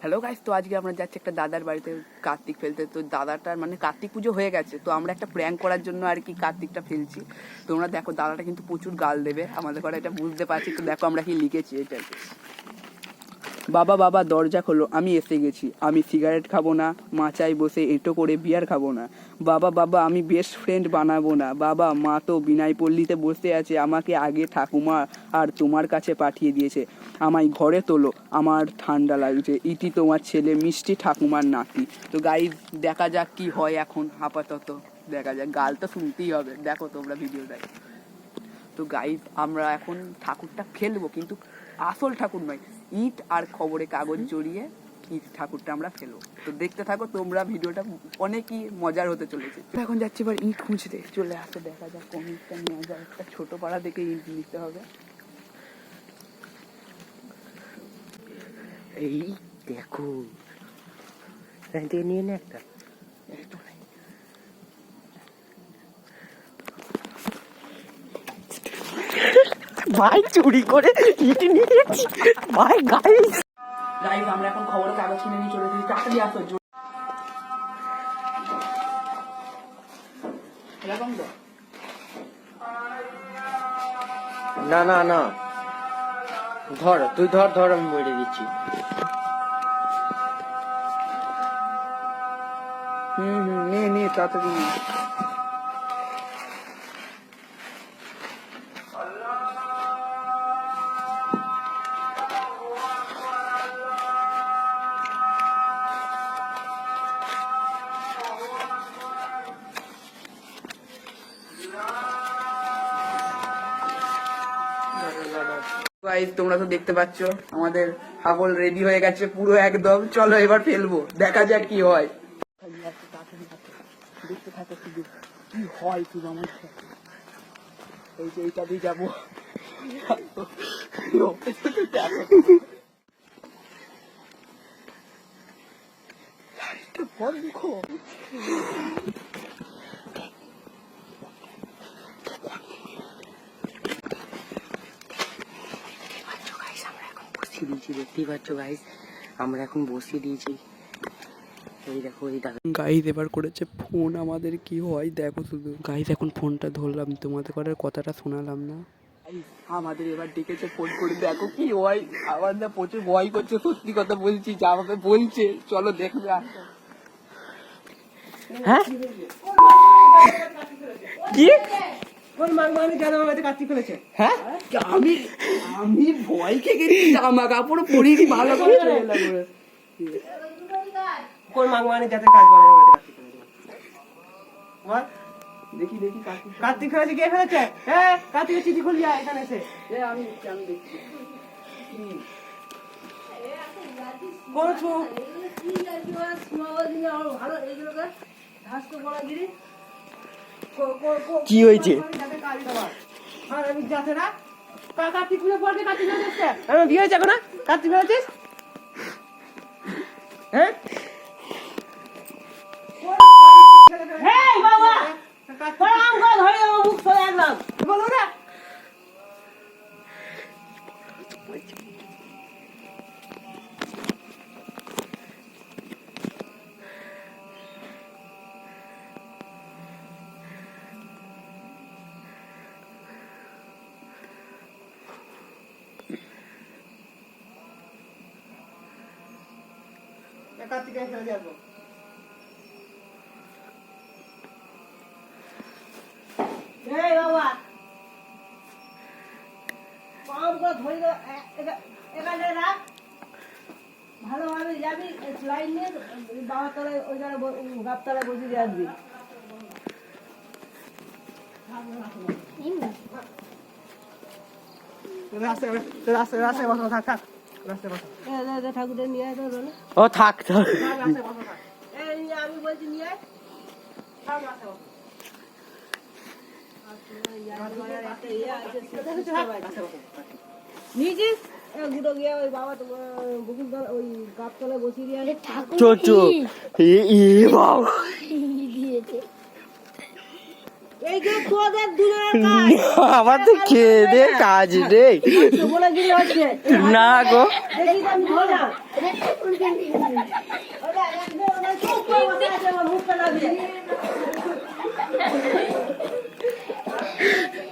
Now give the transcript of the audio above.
Hello guys তো আজকে আমরা যাচ্ছি একটা দাদার বাড়িতে কার্তিক ফেলতে। তো দাদাটার মানে কার্তিক পুজো হয়ে গেছে, তো আমরা একটা প্র্যাঙ্ক করার জন্য আর কি কার্তিকটা ফেলছি। তোমরা দেখো, দাদাটা কিন্তু প্রচুর গাল দেবে, আমাদের ঘরে এটা বুঝতে পারছি। তো দেখো, আমরা কি লিখেছি এটা। বাবা বাবা, দরজা খোলো, আমি এসে গেছি। আমি সিগারেট খাব না, মাচায় বসে এঁটো করে বিয়ার খাব না। বাবা বাবা, আমি বেস্ট ফ্রেন্ড বানাবো না। বাবা, মা তো বিনাই পল্লীতে বসে আছে, আমাকে আগে ঠাকুমা আর তোমার কাছে পাঠিয়ে দিয়েছে। আমায় ঘরে তোলো, আমার ঠান্ডা লাগছে। ইতি তোমার ছেলে, মিষ্টি ঠাকুমার নাতি। তো গাই দেখা যাক কি হয় এখন, আপাতত দেখা যাক। গাল তো শুনতেই হবে। দেখো তোমরা ভিডিওটাই তো গাইজ আমরা এখন ঠাকুরটা ফেলব কিন্তু আসল ঠাকুর নয় ইট আর খবরে কাগজ জড়িয়ে ইট ঠাকুরটা আমরা ফেলব। তো দেখতে থাকো, তোমরা ভিডিওটা অনেকই মজার হতে চলেছে। এখন যাচ্ছি এবার ইট খুঁজতে, চলে আসতে দেখা যাক কোন ইটটা নেওয়া যায়। একটা ছোট পাড়া থেকে ইট নিতে হবে। এই দেখো নিয়ে নে একটা একটু নাই। ভাই চুরি করে ইট নিয়েছি। ভাই গাইস গাইজ আমরা এখন খবরের কাগজ কিনে নিয়ে চলে এসেছি। তাড়াতাড়ি আসো জো- এরকম তো? না না না। ধর তুই ধর ধর আমি মেরে দিচ্ছি। হুম হুম নে নে তাড়াতাড়ি। গাইজ তোমরা তো দেখতে পাচ্ছ, আমাদের হাবল রেডি হয়ে গেছে পুরো একদম। চলো এবার ফেলব, দেখা যাক কি হয়। দেখতে থাকো কি হয় আমার এই যে এইটা দিয়ে যাব কর। গাইস আমরা এখন বসিয়ে দিয়েছি দেখতেই পাচ্ছ গাইস আমরা এখন বসিয়ে দিয়েছি। এই দেখো এই দেখো। গাইজ এবার করেছে ফোন আমাদের কি হয়? দেখো শুধু। গাইজ এখন ফোনটা ধরলাম তোমাদের করার কথাটা শোনালাম না। আমাদের এবার ডেকেছে ফোন করে দেখো কি হয়। আমার না প্রচুর ভয় করছে সত্যি কথা বলছি যা আমাকে বলছে। চলো দেখবে আসো। হ্যাঁ? কি? হ্যাঁ? আমি আমি ভয় খেয়ে গেছি জামা কাপড় পরিনি ভালো করে চলে এলাম কোন মাগমানি যাতে কাজ বানাবে আমাদের কার্তিক দেখি দেখি কার্তিক কার্তিক ফেলেছে কে ফেলেছে? হ্যাঁ কার্তিকের চিঠি খুলি যায় এখানে এসে। এ, আমি আমি দেখছি। কোন ছু কি আর আমি যাতে না কা- কার্তিক পুজো পড়বে কার্তিক ফেলেছে বিয়ে হয়েছে এখন কার্তিক হ্যাঁ? বাবা! ধরে মুখ একদম বলো না। কার্তিকে ফেলে দিয়ে আসব। ভালোভাবে যাবি লাইন নিয়ে বাবার তলায় ওই জায়গায় ব- গাছ তলায় বসে দিয়ে আসবি। রাস্তায় রাস্তায় রাস্তায় বসো থাক থাক। ঠাকুরটা নিয়ে ও থাক থাক। আমি বলছি নিয়ে আয়। আমার তো খেয়ে কাজ হচ্ছে না গো। দেখি